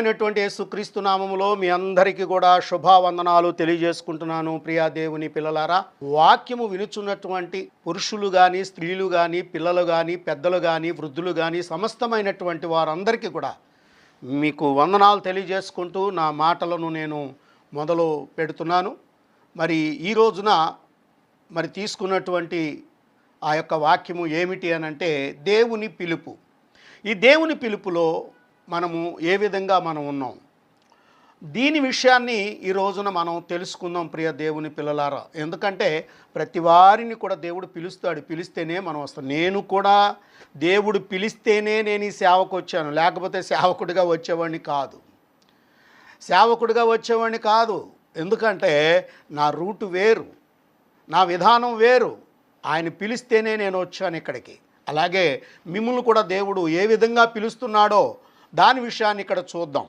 అయినటువంటి యేసుక్రీస్తు నామములో మీ అందరికీ కూడా శుభావందనాలు తెలియజేసుకుంటున్నాను ప్రియా దేవుని పిల్లలారా. వాక్యము వినుచున్నటువంటి పురుషులు కానీ స్త్రీలు కానీ పిల్లలు కానీ పెద్దలు కానీ వృద్ధులు కానీ సమస్తమైనటువంటి వారందరికీ కూడా మీకు వందనాలు తెలియజేసుకుంటూ నా మాటలను నేను మొదలు పెడుతున్నాను. మరి ఈ రోజున మరి తీసుకున్నటువంటి ఆ యొక్క వాక్యము ఏమిటి అని అంటే దేవుని పిలుపు. ఈ దేవుని పిలుపులో మనము ఏ విధంగా మనం ఉన్నాం? దీని విషయాన్ని ఈ రోజున మనం తెలుసుకుందాం ప్రియ దేవుని పిల్లలారా. ఎందుకంటే ప్రతి వారిని కూడా దేవుడు పిలుస్తాడు. పిలిస్తేనే మనం వస్తాం. నేను కూడా దేవుడు పిలిస్తేనే నేను ఈ సేవకు వచ్చాను. లేకపోతే సేవకుడిగా వచ్చేవాడిని కాదు. సేవకుడిగా వచ్చేవాడిని కాదు. ఎందుకంటే నా రూటు వేరు. నా విధానం వేరు. ఆయన పిలిస్తేనే నేను వచ్చాను ఇక్కడికి. అలాగే మిమ్మల్ని కూడా దేవుడు ఏ విధంగా పిలుస్తున్నాడో దాని విషయాన్ని ఇక్కడ చూద్దాం.